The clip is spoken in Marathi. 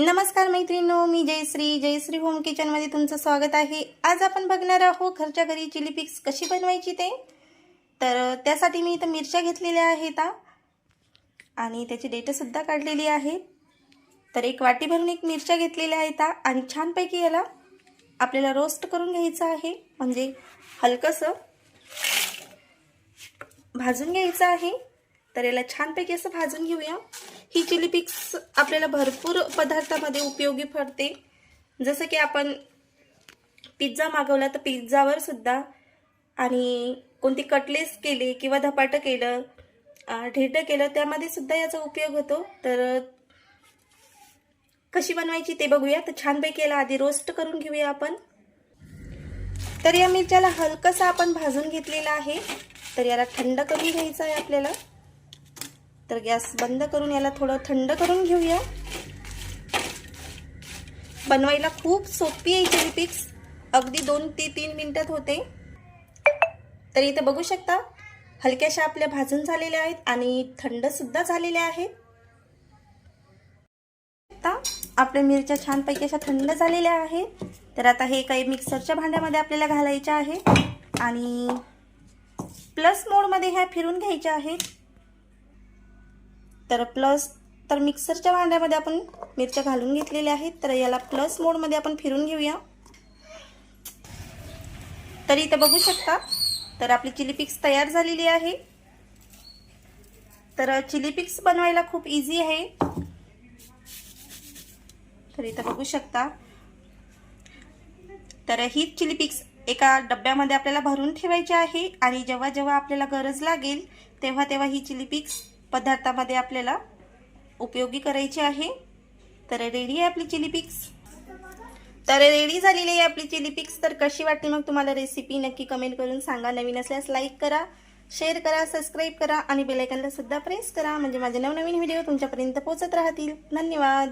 नमस्कार मैत्रिणो मी जयश्री. जयश्री होम किचनमध्ये तुमचं स्वागत आहे. आज आपण बघणार आहोत घरच्या घरी चिली पिक्स कशी बनवायची ते. तर त्यासाठी मी इथं मिरच्या घेतलेल्या आहेत आणि त्याची डेटसुद्धा काढलेली आहे तर एक वाटी भरून एक मिरच्या घेतलेल्या आहेत आणि छानपैकी याला आपल्याला रोस्ट करून घ्यायचं आहे. म्हणजे हलकंसं भाजून घ्यायचं आहे. तर याला छानपैकी असं भाजून घेऊया. ही चिली पिक्स आपल्याला भरपूर पदार्थामध्ये उपयोगी पडते. जसं की आपण पिझ्झा मागवला तर पिझ्झावर सुद्धा आणि कोणती कटलेस केले किंवा धपाटं केलं ढेटं केलं त्यामध्ये सुद्धा याचा उपयोग होतो. तर कशी बनवायची ते बघूया. तर छानपैकी याला आधी रोस्ट करून घेऊया आपण. तर या मिरच्याला हलकंसं आपण भाजून घेतलेला आहे. तर याला थंड करून घ्यायचं आहे आपल्याला. तर गॅस बंद करून याला थोडं थंड करून घेऊया. बनवायला खूप सोपी आहे चिली पिक्स अगदी दोन ते तीन मिनटात होते. तर इथे बघू शकता हलक्याशा आपल्या भाजून झालेल्या आहेत आणि थंडसुद्धा झालेल्या आहेत. आपल्या मिरच्या छानपैकी अशा थंड झालेल्या आहेत. तर आता हे काही मिक्सरच्या भांड्यामध्ये आपल्याला घालायच्या आहे. आणि प्लस मोडमध्ये ह्या फिरून घ्यायच्या आहेत. तर प्लस तर मिक्सरच्या भांड्यामध्ये आपण मिरच्या घालून घेतलेल्या आहेत. तर याला प्लस मोडमध्ये आपण फिरून घेऊया. तर इथं बघू शकता तर आपली चिली पिक्स तयार झालेली आहे. तर चिली पिक्स बनवायला खूप इझी आहे. तर इथं बघू शकता. तर ही चिली पिक्स एका डब्यामध्ये आपल्याला भरून ठेवायची आहे आणि जेव्हा जेव्हा आपल्याला गरज लागेल तेव्हा तेव्हा ही चिली पिक्स पदार्थामध्ये आपल्याला उपयोगी करायची आहे. तर रेडी आहे आपली चिली पिक्स? तर रेडी झालेली आहे आपली चिली पिक्स. तर कशी वाटली मग तुम्हाला रेसिपी नक्की कमेंट करून सांगा. नवीन असल्यास लाईक करा शेअर करा सबस्क्राईब करा आणि बेलायकनला सुद्धा प्रेस करा. म्हणजे माझे नवनवीन व्हिडिओ तुमच्यापर्यंत पोहोचत राहतील. धन्यवाद.